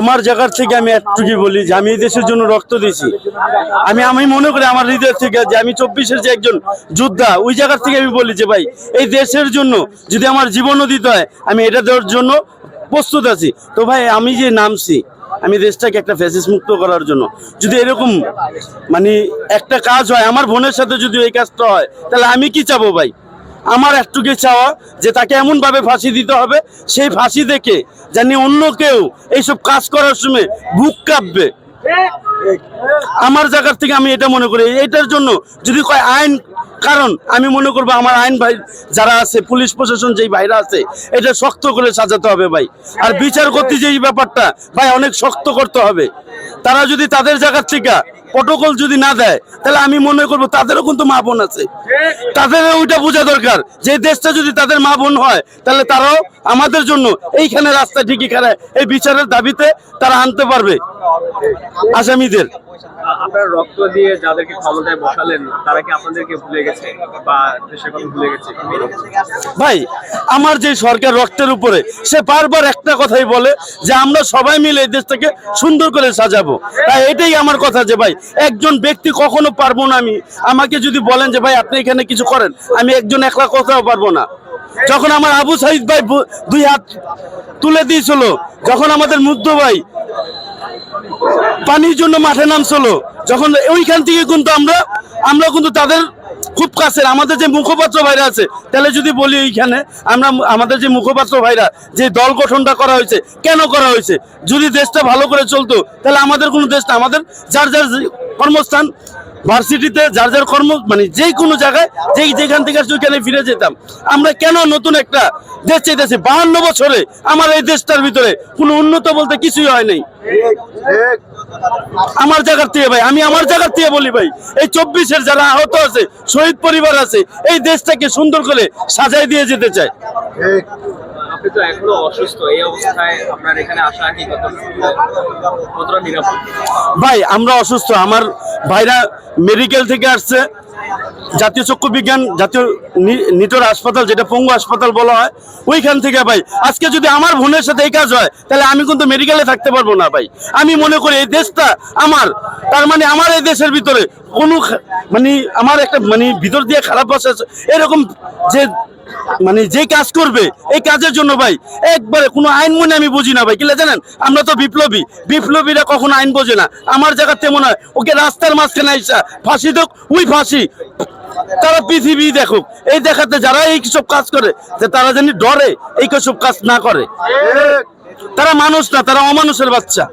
আমার জায়গার থেকে আমি একটুকি বলি যে আমি এই দেশের জন্য রক্ত দিয়েছি। আমি আমি মনে করি আমার হৃদয় থেকে যে আমি চব্বিশের যে একজন যোদ্ধা, ওই জায়গার থেকে আমি বলি যে ভাই, এই দেশের জন্য যদি আমার জীবনও দিতে হয়, আমি এটা দেওয়ার জন্য প্রস্তুত আছি। তো ভাই, আমি যে নামছি, আমি দেশটাকে একটা ফ্যাসিস মুক্ত করার জন্য। যদি এরকম মানে একটা কাজ হয়, আমার বোনের সাথে যদি এই কাজটা হয়, তাহলে আমি কি চাবো ভাই? আমার একটুকে চাওয়া যে তাকে এমনভাবে ফাঁসি দিতে হবে, সেই ফাঁসি দেখে জানি অন্য কেউ এইসব কাজ করার সময় বুক কাঁপবে। আমার জায়গার থেকে আমি এটা মনে করি এটার জন্য যদি কয় আইন কারণ, আমি মনে করব আমার আইন ভাই যারা আছে, পুলিশ প্রশাসন যেই ভাইরা আছে, এটা শক্ত করে সাজাতে হবে ভাই। আর বিচার করতে যে এই ব্যাপারটা, ভাই, অনেক শক্ত করতে হবে। তারা যদি তাদের জায়গার থেকে প্রটোকল যদি না দেয়, তাহলে আমি মনে করব তাদেরও কিন্তু মা বোন আছে। তাদের ওইটা বোঝা দরকার। যে দেশটা যদি তাদের মা বোন হয়, তাহলে তারাও আমাদের জন্য এইখানে রাস্তা ঠিকই খারায় এই বিচারের দাবিতে তারা আনতে পারবে। আসামিদের। আপনারা রক্ত দিয়ে যাদেরকে ক্ষমতায় বসালেন তারা কি আপনাদেরকে ভুলে গেছে? বা দেশের কথা ভুলে গেছে? ভাই আমার যে সরকার রক্তের উপরে সে বারবার একটা কথাই বলে যে আমরা সবাই মিলে এই দেশটাকে সুন্দর করে সাজাবো। তাই এটাই আমার কথা যে ভাই একজন ব্যক্তি কখনো পারব না আমি। আমাকে যদি বলেন যে ভাই আপনি এখানে কিছু করেন আমি একজন একলা কথাও পারব না। যখন আমার আবু সাইদ ভাই দুই হাত তুলে দিয়েছিল যখন আমাদের মুগ্ধ ভাই পানির জন্য মাঠে নামছিল। যখন ওইখান থেকে কিন্তু আমরা আমরা কিন্তু তাদের খুব কাছের, আমাদের যে মুখপাত্র ভাইরা আছে, তাহলে যদি বলি এইখানে, আমরা আমাদের যে মুখপাত্র ভাইরা, যে দল গঠনটা করা হয়েছে, কেন করা হয়েছে? যদি দেশটা ভালো করে চলতো, তাহলে আমাদের কোনো দেশটা আমাদের যার যার কর্মস্থান ভার্সিটিতে যার যার কর্ম মানে যে কোনো জায়গায় যেই যেখান থেকে আসছে ওইখানে ফিরে যেতাম। আমরা কেন নতুন একটা দেশ চাইতেছি? বাহান্ন বছরে আমার এই দেশটার ভিতরে কোনো উন্নত বলতে কিছুই হয় নাই। আমার জায়গার থেকে ভাই আমি আমার জায়গার থেকে বলি ভাই এই চব্বিশের যারা আহত আছে শহীদ পরিবার আছে এই দেশটাকে সুন্দর করে সাজাই দিয়ে যেতে চায়। আপনি তো এখনও অসুস্থ এই অবস্থায় আপনার এখানে আসা কি কতটা নিরাপদ? ভাই আমরা অসুস্থ। আমার ভাইরা মেডিকেল থেকে আসছে। জাতীয় চক্ষু বিজ্ঞান, জাতীয় নিটোর হাসপাতাল, যেটা পঙ্গু হাসপাতাল বলা হয়, ওইখান থেকে ভাই। আজকে যদি আমার বোনের সাথে এই কাজ হয়, তাহলে আমি কিন্তু মেডিকেলে থাকতে পারব না ভাই। আমি মনে করি এই দেশটা আমার, তার মানে আমার এই দেশের ভিতরে কোনো মানে আমার একটা মানে ভিতর দিয়ে খারাপ আছে। এরকম যে মানে যে কাজ করবে, এই কাজের জন্য ভাই, একবারে কোনো আইন মনে আমি বুঝি না ভাই। কিলা জানেন? আমরা তো বিপ্লবী। বিপ্লবীরা কখনো আইন বোঝে না। আমার জায়গা তেমন হয়, ওকে রাস্তার মাঝখানে আইসা, ফাঁসি দোক ওই ফাঁসি। তারা পৃথিবী দেখুক। এই দেখাতে যারা এই সব কাজ করে, যে তারা জানি ডরে, এই সব কাজ না করে। তারা মানুষ না, তারা অমানুষের বাচ্চা।